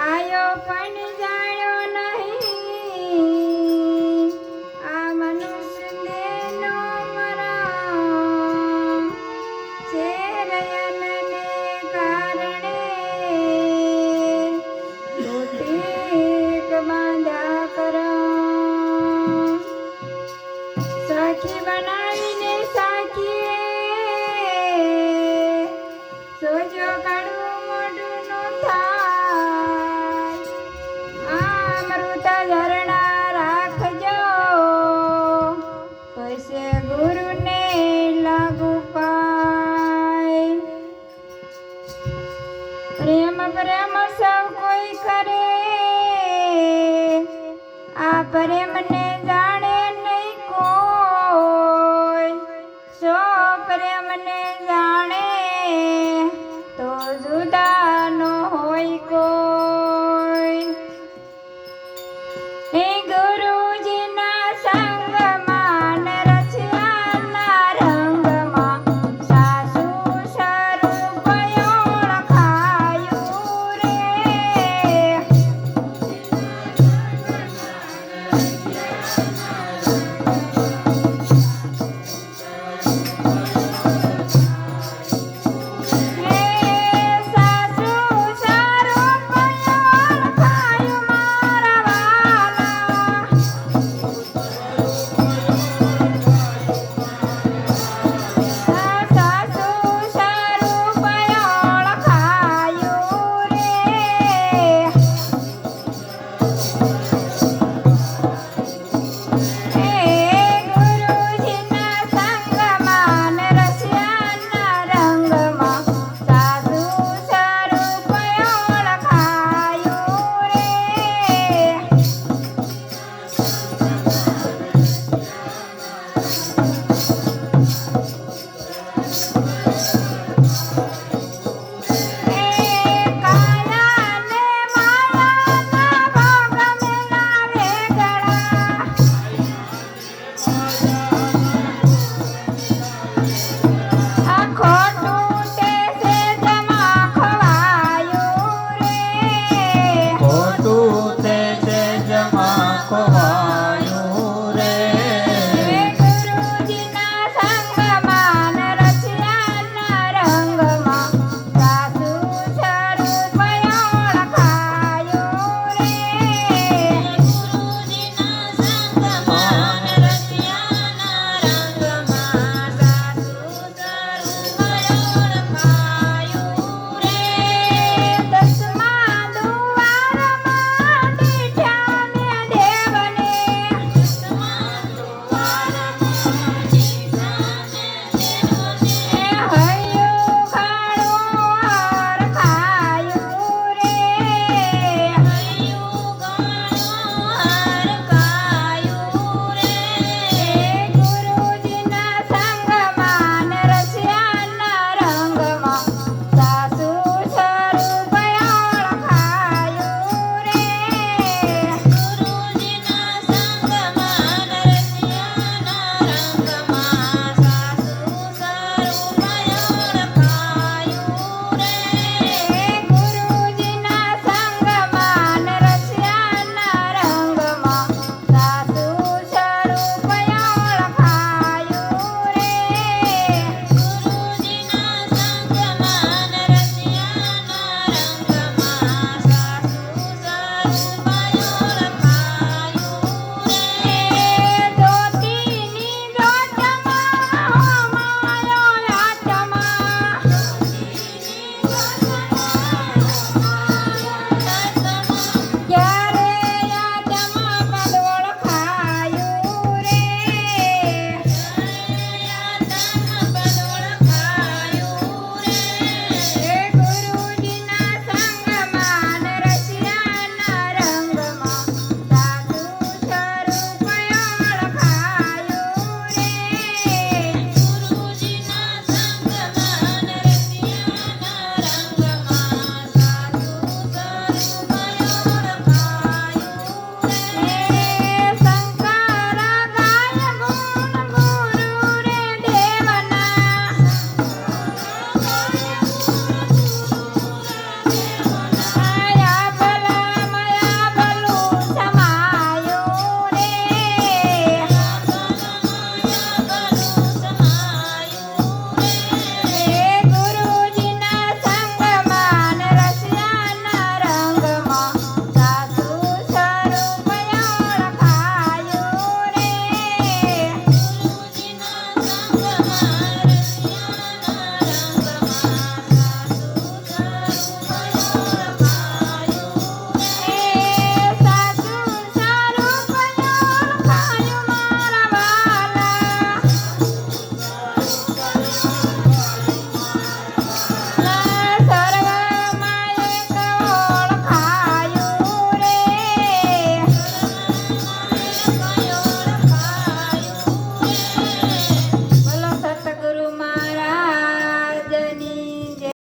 આયો પણ જાણ્યો નહીં. આ મનુષ્ય દેનો મરા છે રયનને કારણે દોટીક બાંધા કરો. બનાવી પ્રેમ સૌ કોઈ કરે. આ પ્રેમને